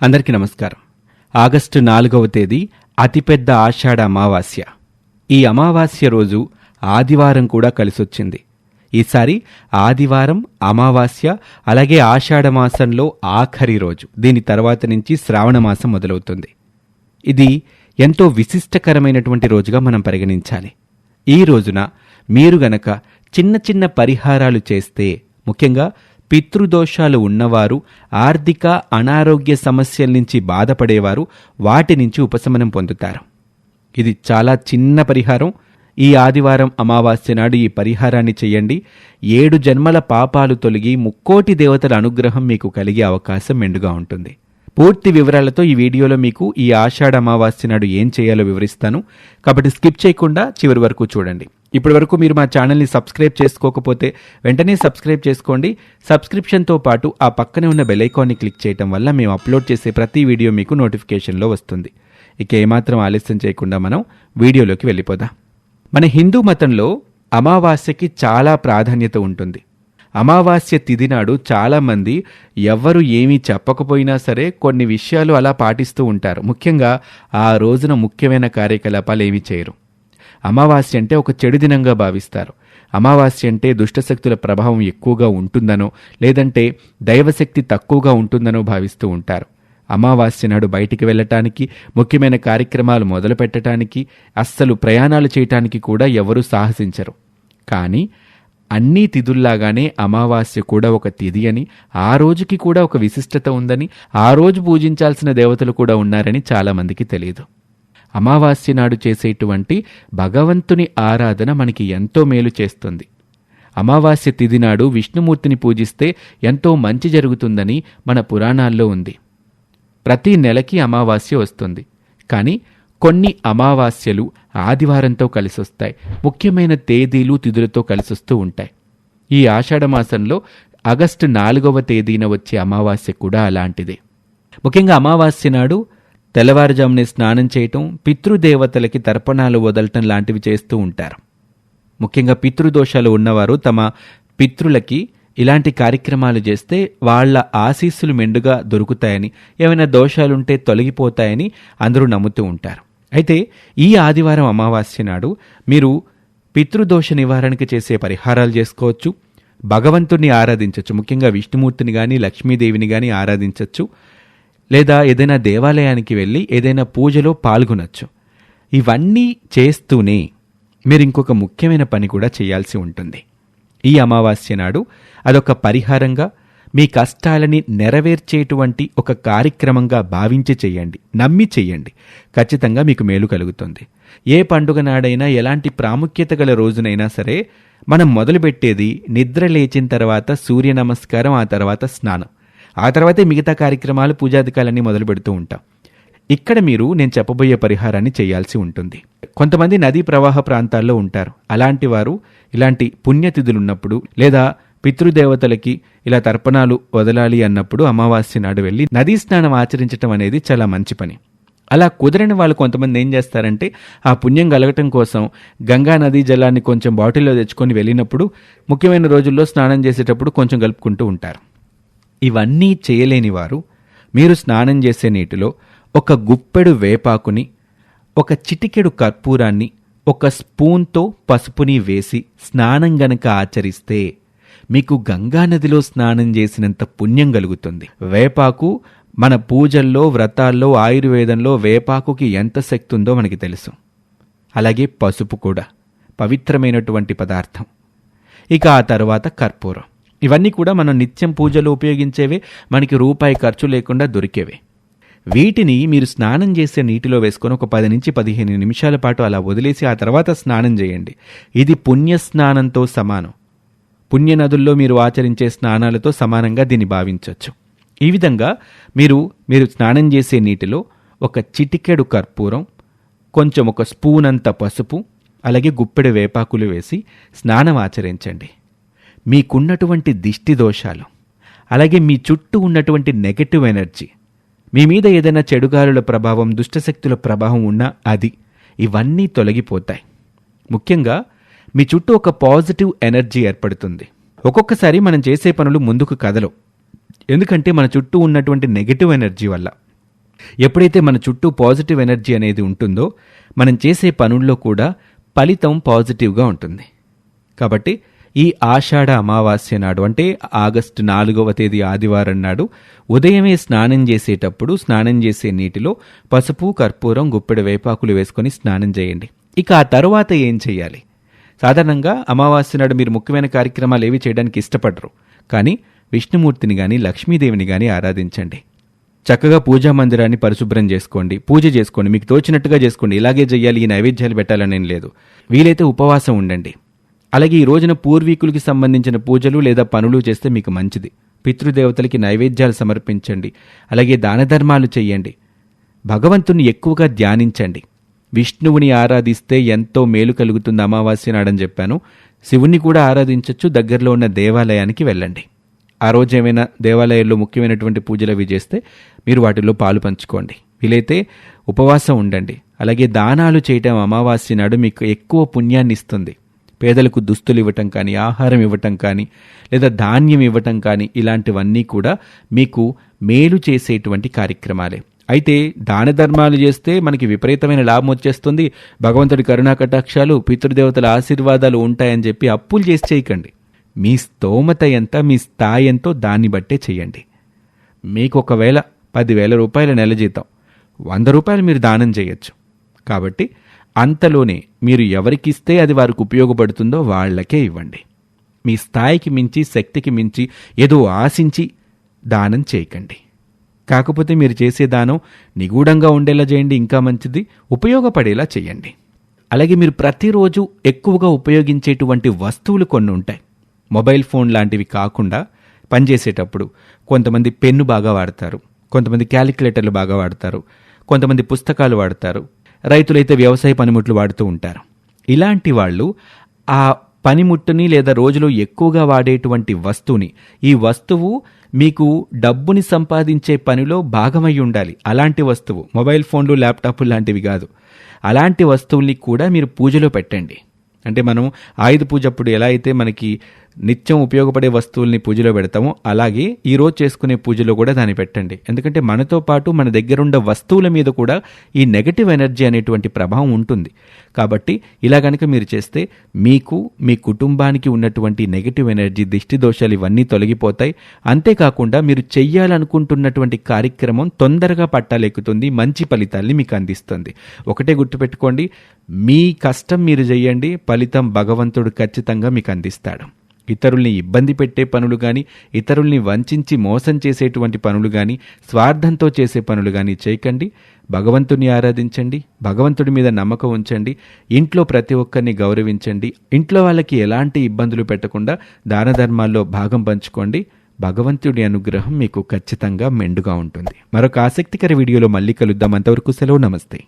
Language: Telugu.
అందరికీ నమస్కారం. ఆగస్టు నాలుగవ తేదీ అతిపెద్ద ఆషాఢ అమావాస్య. ఈ అమావాస్య రోజు ఆదివారం కూడా కలిసొచ్చింది. ఈసారి ఆదివారం అమావాస్య అలాగే ఆషాఢ మాసంలో ఆఖరి రోజు. దీని తర్వాత నుంచి శ్రావణ మాసం మొదలవుతుంది. ఇది ఎంతో విశిష్టకరమైనటువంటి రోజుగా మనం పరిగణించాలి. ఈ రోజున మీరు గనక చిన్న చిన్న పరిహారాలు చేస్తే ముఖ్యంగా పితృదోషాలు ఉన్నవారు ఆర్థిక అనారోగ్య సమస్యల నుంచి బాధపడేవారు వాటి నుంచి ఉపశమనం పొందుతారు. ఇది చాలా చిన్న పరిహారం. ఈ ఆదివారం అమావాస్య నాడు ఈ పరిహారాన్ని చేయండి. ఏడు జన్మల పాపాలు తొలగి ముక్కోటి దేవతల అనుగ్రహం మీకు కలిగే అవకాశం మెండుగా ఉంటుంది. పూర్తి వివరాలతో ఈ వీడియోలో మీకు ఈ ఆషాఢ అమావాస్య నాడు ఏం చేయాలో వివరిస్తాను. కాబట్టి స్కిప్ చేయకుండా చివరి వరకు చూడండి. ఇప్పటి వరకు మీరు మా ఛానల్ని సబ్స్క్రైబ్ చేసుకోకపోతే వెంటనే సబ్స్క్రైబ్ చేసుకోండి. సబ్స్క్రిప్షన్తో పాటు ఆ పక్కనే ఉన్న బెలైకాన్ని క్లిక్ చేయడం వల్ల మేము అప్లోడ్ చేసే ప్రతి వీడియో మీకు నోటిఫికేషన్లో వస్తుంది. ఇక ఏమాత్రం ఆలస్యం చేయకుండా మనం వీడియోలోకి వెళ్ళిపోదాం. మన హిందూ మతంలో అమావాస్యకి చాలా ప్రాధాన్యత ఉంటుంది. అమావాస్య తిథి నాడు చాలామంది ఎవ్వరు ఏమీ చెప్పకపోయినా సరే కొన్ని విషయాలు అలా పాటిస్తూ ఉంటారు. ముఖ్యంగా ఆ రోజున ముఖ్యమైన కార్యకలాపాలు ఏమీ చేయరు. అమావాస్య అంటే ఒక చెడు దినంగా భావిస్తారు. అమావాస్య అంటే దుష్టశక్తుల ప్రభావం ఎక్కువగా ఉంటుందనో లేదంటే దైవశక్తి తక్కువగా ఉంటుందనో భావిస్తూ ఉంటారు. అమావాస్య నాడు బయటికి వెళ్ళటానికి ముఖ్యమైన కార్యక్రమాలు మొదలు పెట్టడానికి అస్సలు ప్రయాణాలు చేయటానికి కూడా ఎవరూ సాహసించరు. కానీ అన్నీ తిథుల్లాగానే అమావాస్య కూడా ఒక తిథి అని ఆ రోజుకి కూడా ఒక విశిష్టత ఉందని ఆ రోజు పూజించాల్సిన దేవతలు కూడా ఉన్నారని చాలామందికి తెలియదు. అమావాస్య నాడు చేసేటువంటి భగవంతుని ఆరాధన మనకి ఎంతో మేలు చేస్తుంది. అమావాస్య తిథి నాడు విష్ణుమూర్తిని పూజిస్తే ఎంతో మంచి జరుగుతుందని మన పురాణాల్లో ఉంది. ప్రతి నెలకి అమావాస్య వస్తుంది. కానీ కొన్ని అమావాస్యలు ఆదివారంతో కలిసొస్తాయి. ముఖ్యమైన తేదీలు తిథులతో కలిసొస్తూ ఉంటాయి. ఈ ఆషాఢమాసంలో ఆగస్టు నాలుగవ తేదీన వచ్చే అమావాస్య కూడా అలాంటిదే. ముఖ్యంగా అమావాస్య నాడు తెల్లవారుజామునే స్నానం చేయటం పితృదేవతలకి తర్పణాలు వదలటం లాంటివి చేస్తూ ఉంటారు. ముఖ్యంగా పితృదోషాలు ఉన్నవారు తమ పితృలకి ఇలాంటి కార్యక్రమాలు చేస్తే వాళ్ళ ఆశీస్సులు మెండుగా దొరుకుతాయని ఏమైనా దోషాలుంటే తొలగిపోతాయని అందరూ నమ్ముతూ ఉంటారు. అయితే ఈ ఆదివారం అమావాస్య నాడు మీరు పితృదోష నివారణకు చేసే పరిహారాలు చేసుకోవచ్చు భగవంతుణ్ణి ఆరాధించవచ్చు ముఖ్యంగా విష్ణుమూర్తిని కానీ లక్ష్మీదేవిని కానీ ఆరాధించవచ్చు లేదా ఏదైనా దేవాలయానికి వెళ్ళి ఏదైనా పూజలో పాల్గొనొచ్చు. ఇవన్నీ చేస్తూనే మీరు ఇంకొక ముఖ్యమైన పని కూడా చేయాల్సి ఉంటుంది. ఈ అమావాస్య నాడు అదొక పరిహారంగా మీ కష్టాలని నెరవేర్చేటువంటి ఒక కార్యక్రమంగా భావించి చెయ్యండి నమ్మి చెయ్యండి ఖచ్చితంగా మీకు మేలు కలుగుతుంది. ఏ పండుగ నాడైనా ఎలాంటి ప్రాముఖ్యత గల రోజునైనా సరే మనం మొదలుపెట్టేది నిద్ర లేచిన తర్వాత సూర్య నమస్కారం ఆ తర్వాత స్నానం. ఆ తర్వాతే మిగతా కార్యక్రమాలు పూజాధికాలన్నీ మొదలు పెడుతూ ఉంటాం. ఇక్కడ మీరు నేను చెప్పబోయే పరిహారాన్ని చేయాల్సి ఉంటుంది. కొంతమంది నదీ ప్రవాహ ప్రాంతాల్లో ఉంటారు. అలాంటి వారు ఇలాంటి పుణ్యతిథులున్నప్పుడు లేదా పితృదేవతలకి ఇలా తర్పణాలు వదలాలి అన్నప్పుడు అమావాస్య నాడు వెళ్ళి నదీ స్నానం ఆచరించడం అనేది చాలా మంచి పని. అలా కుదరని వాళ్ళు కొంతమంది ఏం చేస్తారంటే ఆ పుణ్యం కలగటం కోసం గంగా నదీ జలాన్ని కొంచెం బాటిల్లో తెచ్చుకొని వెళ్ళినప్పుడు ముఖ్యమైన రోజుల్లో స్నానం చేసేటప్పుడు కొంచెం కలుపుకుంటూ ఉంటారు. ఇవన్నీ చేయలేనివారు మీరు స్నానం చేసే నీటిలో ఒక గుప్పెడు వేపాకుని ఒక చిటికెడు కర్పూరాన్ని ఒక స్పూన్తో పసుపుని వేసి స్నానం గనక ఆచరిస్తే మీకు గంగానదిలో స్నానం చేసినంత పుణ్యం కలుగుతుంది. వేపాకు మన పూజల్లో వ్రతాల్లో ఆయుర్వేదంలో వేపాకుకి ఎంత శక్తి ఉందో మనకి తెలుసు. అలాగే పసుపు కూడా పవిత్రమైనటువంటి పదార్థం. ఇక ఆ తర్వాత కర్పూరం. ఇవన్నీ కూడా మనం నిత్యం పూజలో ఉపయోగించేవే మనకి రూపాయి ఖర్చు లేకుండా దొరికేవే. వీటిని మీరు స్నానం చేసే నీటిలో వేసుకొని ఒక పది నుంచి పదిహేను నిమిషాల పాటు అలా వదిలేసి ఆ తర్వాత స్నానం చేయండి. ఇది పుణ్య స్నానంతో సమానం. పుణ్య నదుల్లో మీరు ఆచరించే స్నానాలతో సమానంగా దీన్ని భావించవచ్చు ఈ విధంగా మీరు మీరు స్నానం చేసే నీటిలో ఒక చిటికెడు కర్పూరం కొంచెం ఒక స్పూన్ అంత పసుపు అలాగే గుప్పెడు వేపాకులు వేసి స్నానం ఆచరించండి. మీకున్నటువంటి దిష్టి దోషాలు అలాగే మీ చుట్టూ ఉన్నటువంటి నెగటివ్ ఎనర్జీ మీ మీద ఏదైనా చెడుగాలుల ప్రభావం దుష్టశక్తుల ప్రభావం ఉన్నా అది ఇవన్నీ తొలగిపోతాయి. ముఖ్యంగా మీ చుట్టూ ఒక పాజిటివ్ ఎనర్జీ ఏర్పడుతుంది. ఒక్కొక్కసారి మనం చేసే పనులు ముందుకు కదలవు. ఎందుకంటే మన చుట్టూ ఉన్నటువంటి నెగటివ్ ఎనర్జీ వల్ల. ఎప్పుడైతే మన చుట్టూ పాజిటివ్ ఎనర్జీ అనేది ఉంటుందో మనం చేసే పనుల్లో కూడా ఫలితం పాజిటివ్గా ఉంటుంది. కాబట్టి ఈ ఆషాఢ అమావాస్య నాడు అంటే ఆగస్టు నాలుగవ తేదీ ఆదివారం నాడు ఉదయమే స్నానం చేసేటప్పుడు స్నానం చేసే నీటిలో పసుపు కర్పూరం గుప్పెడు వేపాకులు వేసుకొని స్నానం చేయండి. ఇక ఆ తరువాత ఏం చేయాలి సాధారణంగా అమావాస్య నాడు మీరు ముఖ్యమైన కార్యక్రమాలు ఏవి చేయడానికి ఇష్టపడరు. కానీ విష్ణుమూర్తిని కానీ లక్ష్మీదేవిని కానీ ఆరాధించండి. చక్కగా పూజా మందిరాన్ని పరిశుభ్రం చేసుకోండి. పూజ చేసుకోండి. మీకు తోచినట్టుగా చేసుకోండి. ఇలాగే చేయాలి ఈ నైవేద్యాలు పెట్టాలనేం లేదు. వీలైతే ఉపవాసం ఉండండి. అలాగే ఈ రోజున పూర్వీకులకి సంబంధించిన పూజలు లేదా పనులు చేస్తే మీకు మంచిది. పితృదేవతలకి నైవేద్యాలు సమర్పించండి. అలాగే దాన ధర్మాలు చెయ్యండి భగవంతుని ఎక్కువగా ధ్యానించండి. విష్ణువుని ఆరాధిస్తే ఎంతో మేలు కలుగుతుంది అమావాస్య నాడని చెప్పాను. శివుణ్ణి కూడా ఆరాధించవచ్చు దగ్గరలో ఉన్న దేవాలయానికి వెళ్ళండి. ఆ రోజు ఏమైనా దేవాలయాల్లో ముఖ్యమైనటువంటి పూజలు అవి చేస్తే మీరు వాటిలో పాలు పంచుకోండి. వీలైతే ఉపవాసం ఉండండి. అలాగే దానాలు చేయటం అమావాస్య నాడు మీకు ఎక్కువ పుణ్యాన్ని ఇస్తుంది పేదలకు దుస్తులు ఇవ్వటం కానీ ఆహారం ఇవ్వటం కానీ లేదా ధాన్యం ఇవ్వటం కానీ ఇలాంటివన్నీ కూడా మీకు మేలు చేసేటువంటి కార్యక్రమాలే. అయితే దాన ధర్మాలు చేస్తే మనకి విపరీతమైన లాభం వచ్చేస్తుంది. భగవంతుడి కరుణా కటాక్షాలు పితృదేవతల ఆశీర్వాదాలు ఉంటాయని చెప్పి అప్పులు చేసి చేయకండి. మీ స్తోమత ఎంత మీ స్థాయి ఎంతో దాన్ని బట్టే చేయండి. మీకు ఒకవేళ పదివేల రూపాయల నెల జీతం వంద రూపాయలు మీరు దానం చేయొచ్చు. కాబట్టి అంతలోనే మీరు ఎవరికిస్తే అది వారికి ఉపయోగపడుతుందో వాళ్ళకే ఇవ్వండి. మీ స్థాయికి మించి శక్తికి మించి ఏదో ఆశించి దానం చేయకండి. కాకపోతే మీరు చేసే దానం నిగూఢంగా ఉండేలా చేయండి ఇంకా మంచిది ఉపయోగపడేలా చేయండి. అలాగే మీరు ప్రతిరోజు ఎక్కువగా ఉపయోగించేటువంటి వస్తువులు కొన్ని ఉంటాయి. మొబైల్ ఫోన్ లాంటివి కాకుండా పనిచేసేటప్పుడు కొంతమంది పెన్ను బాగా వాడతారు కొంతమంది క్యాలిక్యులేటర్లు బాగా వాడతారు కొంతమంది పుస్తకాలు వాడతారు రైతులైతే వ్యవసాయ పనిముట్లు వాడుతూ ఉంటారు. ఇలాంటి వాళ్ళు ఆ పనిముట్టుని లేదా రోజులో ఎక్కువగా వాడేటువంటి వస్తువుని ఈ వస్తువు మీకు డబ్బుని సంపాదించే పనిలో భాగమై ఉండాలి. అలాంటి వస్తువు మొబైల్ ఫోన్లు ల్యాప్టాప్లు లాంటివి కాదు. అలాంటి వస్తువుల్ని కూడా మీరు పూజలో పెట్టండి. అంటే మనం ఆయుధ పూజ అప్పుడు ఎలా అయితే మనకి నిత్యం ఉపయోగపడే వస్తువుల్ని పూజలో పెడతాము. అలాగే ఈ రోజు చేసుకునే పూజలో కూడా దాన్ని పెట్టండి. ఎందుకంటే మనతో పాటు మన దగ్గరుండే వస్తువుల మీద కూడా ఈ నెగటివ్ ఎనర్జీ అనేటువంటి ప్రభావం ఉంటుంది. కాబట్టి ఇలా కనుక మీరు చేస్తే మీకు మీ కుటుంబానికి ఉన్నటువంటి నెగటివ్ ఎనర్జీ దిష్టి దోషాలు ఇవన్నీ తొలగిపోతాయి. అంతేకాకుండా మీరు చెయ్యాలనుకుంటున్నటువంటి కార్యక్రమం తొందరగా పట్టాలెక్కుతుంది మంచి ఫలితాల్ని మీకు అందిస్తుంది. ఒకటే గుర్తుపెట్టుకోండి మీ కష్టం మీరు చేయండి ఫలితం భగవంతుడు ఖచ్చితంగా మీకు అందిస్తాడు. ఇతరుల్ని ఇబ్బంది పెట్టే పనులు కానీ ఇతరుల్ని వంచి మోసం చేసేటువంటి పనులు కానీ స్వార్థంతో చేసే పనులు కానీ చేయకండి. భగవంతుని ఆరాధించండి. భగవంతుడి మీద నమ్మకం ఉంచండి. ఇంట్లో ప్రతి ఒక్కరిని గౌరవించండి. ఇంట్లో వాళ్ళకి ఎలాంటి ఇబ్బందులు పెట్టకుండా దాన ధర్మాల్లో భాగం పంచుకోండి. భగవంతుడి అనుగ్రహం మీకు ఖచ్చితంగా మెండుగా ఉంటుంది. మరొక ఆసక్తికర వీడియోలో మళ్ళీ కలుద్దాం. అంతవరకు సెలవు. నమస్తే.